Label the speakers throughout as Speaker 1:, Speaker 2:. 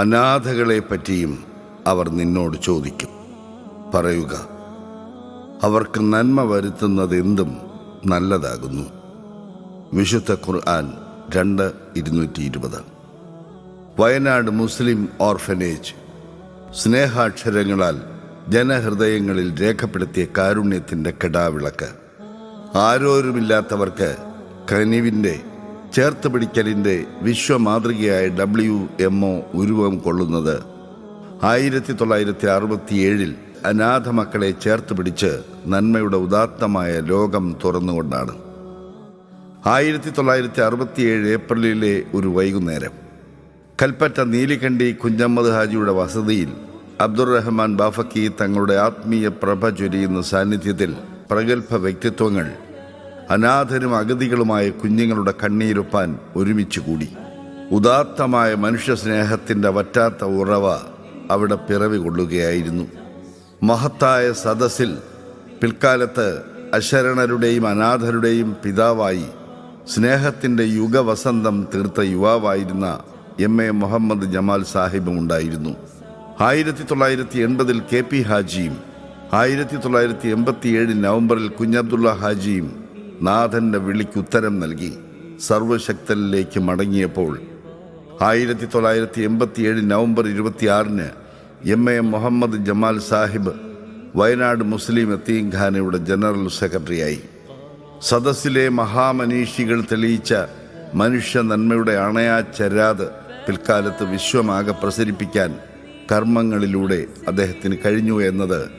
Speaker 1: അനാഥകളെപ്പറ്റിയും അവർ നിന്നോട് ചോദിക്കും. പറയുക അവർക്ക് നന്മ വരുത്തുന്നത് എന്തും നല്ലതാകുന്നു. വിശുദ്ധ ഖുർആൻ രണ്ട് ഇരുന്നൂറ്റി ഇരുപത് വയനാട് മുസ്ലിം ഓർഫനേജ് സ്നേഹാക്ഷരങ്ങളാൽ ജനഹൃദയങ്ങളിൽ രേഖപ്പെടുത്തിയ കാരുണ്യത്തിന്റെ കെടാവിളക്ക്. ആരോരുമില്ലാത്തവർക്ക് കനിവിന്റെ ചേർത്ത് പിടിക്കലിന്റെ വിശ്വമാതൃകയായ ഡബ്ല്യു എം ഒ ഉരുവം കൊള്ളുന്നത്. ആയിരത്തി തൊള്ളായിരത്തി അറുപത്തിയേഴിൽ അനാഥ മക്കളെ ചേർത്ത് പിടിച്ച് നന്മയുടെ ഉദാത്തമായ ലോകം തുറന്നുകൊണ്ടാണ്. ആയിരത്തി തൊള്ളായിരത്തി അറുപത്തിയേഴ് ഏപ്രിലിലെ ഒരു വൈകുന്നേരം കൽപ്പറ്റ നീലിക്കണ്ടി കുഞ്ഞമ്മദ് ഹാജിയുടെ വസതിയിൽ അബ്ദുറഹ്മാൻ ബാഫക്കി തങ്ങളുടെ ആത്മീയ പ്രഭ ചൊരിയുന്ന സാന്നിധ്യത്തിൽ പ്രഗത്ഭ വ്യക്തിത്വങ്ങൾ അനാഥരും അഗതികളുമായ കുഞ്ഞുങ്ങളുടെ കണ്ണീരൊപ്പാൻ ഒരുമിച്ച് കൂടി. ഉദാത്തമായ മനുഷ്യ സ്നേഹത്തിന്റെ വറ്റാത്ത ഉറവ അവിടെ പിറവി കൊള്ളുകയായിരുന്നു മഹത്തായ സദസ്സിൽ പിൽക്കാലത്ത് അശരണരുടെയും അനാഥരുടെയും പിതാവായി സ്നേഹത്തിന്റെ യുഗവസന്തം തീർത്ത യുവാവായിരുന്ന എം എ മുഹമ്മദ് ജമാൽ സാഹിബും ഉണ്ടായിരുന്നു. ആയിരത്തി തൊള്ളായിരത്തി എൺപതിൽ കെ പി ഹാജിയും ആയിരത്തി തൊള്ളായിരത്തി എൺപത്തിയേഴ് നവംബറിൽ കുഞ്ഞബ്ദുള്ള ഹാജിയും നാഥന്റെ വിളിക്ക് ഉത്തരം നൽകി സർവശക്തനിലേക്ക് മടങ്ങിയപ്പോൾ ആയിരത്തി തൊള്ളായിരത്തി എൺപത്തിയേഴ് നവംബർ ഇരുപത്തിയാറിന് എം എ മുഹമ്മദ് ജമാൽ സാഹിബ് വയനാട് മുസ്ലിം എത്തീംഖാനയുടെ ജനറൽ സെക്രട്ടറിയായി. സദസ്സിലെ മഹാമനീഷികൾ തെളിയിച്ച മനുഷ്യ നന്മയുടെ അണയാ പിൽക്കാലത്ത് വിശ്വമാകെ പ്രസരിപ്പിക്കാൻ കർമ്മങ്ങളിലൂടെ അദ്ദേഹത്തിന് കഴിഞ്ഞു എന്നത്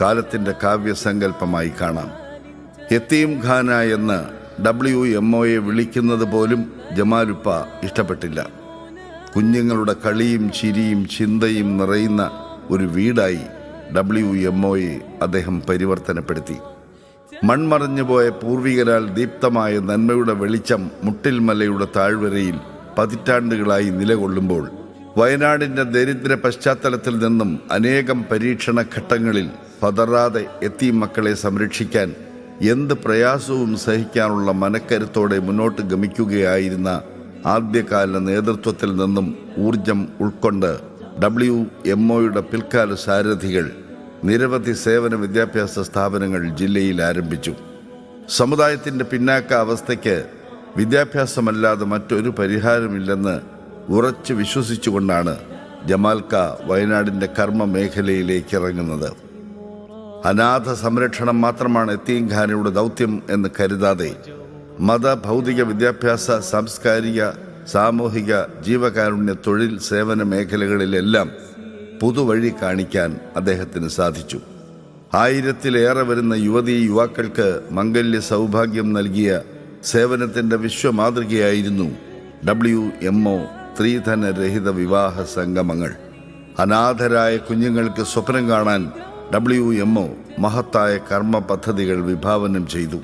Speaker 1: കാലത്തിന്റെ കാവ്യസങ്കല്പമായി കാണാം. യത്തീം ഖാന എന്ന് ഡബ്ല്യു എം ഒയെ വിളിക്കുന്നത് പോലും ജമാലുപ്പ ഇഷ്ടപ്പെട്ടില്ല. കുഞ്ഞുങ്ങളുടെ കളിയും ചിരിയും ചിന്തയും നിറയുന്ന ഒരു വീടായി ഡബ്ല്യു എം ഒയെ അദ്ദേഹം പരിവർത്തനപ്പെടുത്തി. മൺമറഞ്ഞുപോയ പൂർവികരാൽ ദീപ്തമായ നന്മയുടെ വെളിച്ചം മുട്ടിൽമലയുടെ താഴ്വരയിൽ പതിറ്റാണ്ടുകളായി നിലകൊള്ളുമ്പോൾ വയനാടിന്റെ ദരിദ്ര പശ്ചാത്തലത്തിൽ നിന്നും അനേകം പരീക്ഷണ ഘട്ടങ്ങളിൽ പതറാതെ എത്തി മക്കളെ സംരക്ഷിക്കാൻ എന്ത് പ്രയാസവും സഹിക്കാനുള്ള മനക്കരുത്തോടെ മുന്നോട്ട് ഗമിക്കുകയായിരുന്ന ആദ്യകാല നേതൃത്വത്തിൽ നിന്നും ഊർജം ഉൾക്കൊണ്ട് ഡബ്ല്യു എം ഒയുടെ പിൽക്കാല സാരഥികൾ നിരവധി സേവന വിദ്യാഭ്യാസ സ്ഥാപനങ്ങൾ ജില്ലയിൽ ആരംഭിച്ചു. സമുദായത്തിന്റെ പിന്നാക്ക അവസ്ഥയ്ക്ക് വിദ്യാഭ്യാസമല്ലാതെ മറ്റൊരു പരിഹാരമില്ലെന്ന് ഉറച്ചു വിശ്വസിച്ചുകൊണ്ടാണ് ജമാൽക്ക വയനാടിന്റെ കർമ്മ മേഖലയിലേക്ക് ഇറങ്ങുന്നത് അനാഥ സംരക്ഷണം മാത്രമാണ് എത്തീംഖാനയുടെ ദൗത്യം എന്ന് കരുതാതെ മത ഭൗതിക വിദ്യാഭ്യാസ സാംസ്കാരിക സാമൂഹിക ജീവകാരുണ്യ തൊഴിൽ സേവന മേഖലകളിലെല്ലാം പുതുവഴി കാണിക്കാൻ അദ്ദേഹത്തിന് സാധിച്ചു. ആയിരത്തിലേറെ വരുന്ന യുവതീ യുവാക്കൾക്ക് മംഗല്യ സൗഭാഗ്യം നൽകിയ സേവനത്തിന്റെ വിശ്വമാതൃകയായിരുന്നു ഡബ്ല്യു എം ഒ സ്ത്രീധനരഹിത വിവാഹ സംഗമങ്ങൾ. അനാഥരായ കുഞ്ഞുങ്ങൾക്ക് സ്വപ്നം കാണാൻ ഡബ്ല്യു എം ഒ മഹത്തായ കർമ്മ പദ്ധതികൾ വിഭാവനം ചെയ്തു.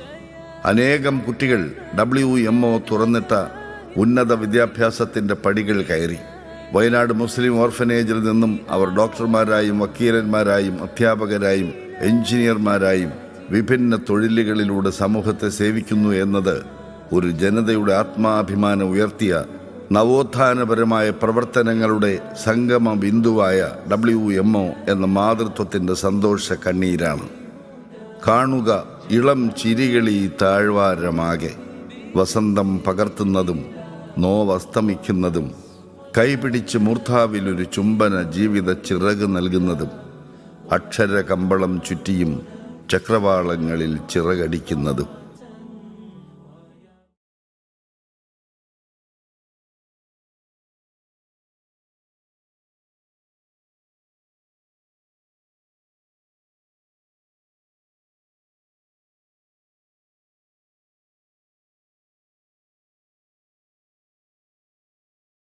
Speaker 1: അനേകം കുട്ടികൾ ഡബ്ല്യു എം ഒ തുറന്നിട്ട ഉന്നത വിദ്യാഭ്യാസത്തിന്റെ പടികൾ കയറി. വയനാട് മുസ്ലിം ഓർഫനേജിൽ നിന്നും അവർ ഡോക്ടർമാരായും വക്കീലന്മാരായും അധ്യാപകരായും എഞ്ചിനീയർമാരായും വിഭിന്ന തൊഴിലുകളിലൂടെ സമൂഹത്തെ സേവിക്കുന്നു എന്നത് ഒരു ജനതയുടെ ആത്മാഭിമാനം ഉയർത്തിയ നവോത്ഥാനപരമായ പ്രവർത്തനങ്ങളുടെ സംഗമ ബിന്ദുവായ ഡബ്ല്യു എം ഒ എന്ന മാതൃത്വത്തിന്റെ സന്തോഷ കണ്ണീരാണ്. കാണുക ഇളം ചിരികളി താഴ്വാരമാകെ. വസന്തം പകർത്തുന്നതും നോവസ്തമിക്കുന്നതും കൈപിടിച്ച് മൂർധാവിലൊരു ചുംബന ജീവിത ചിറക് നൽകുന്നതും അക്ഷര കമ്പളം ചുറ്റിയും ചക്രവാളങ്ങളിൽ ചിറകടിക്കുന്നതും.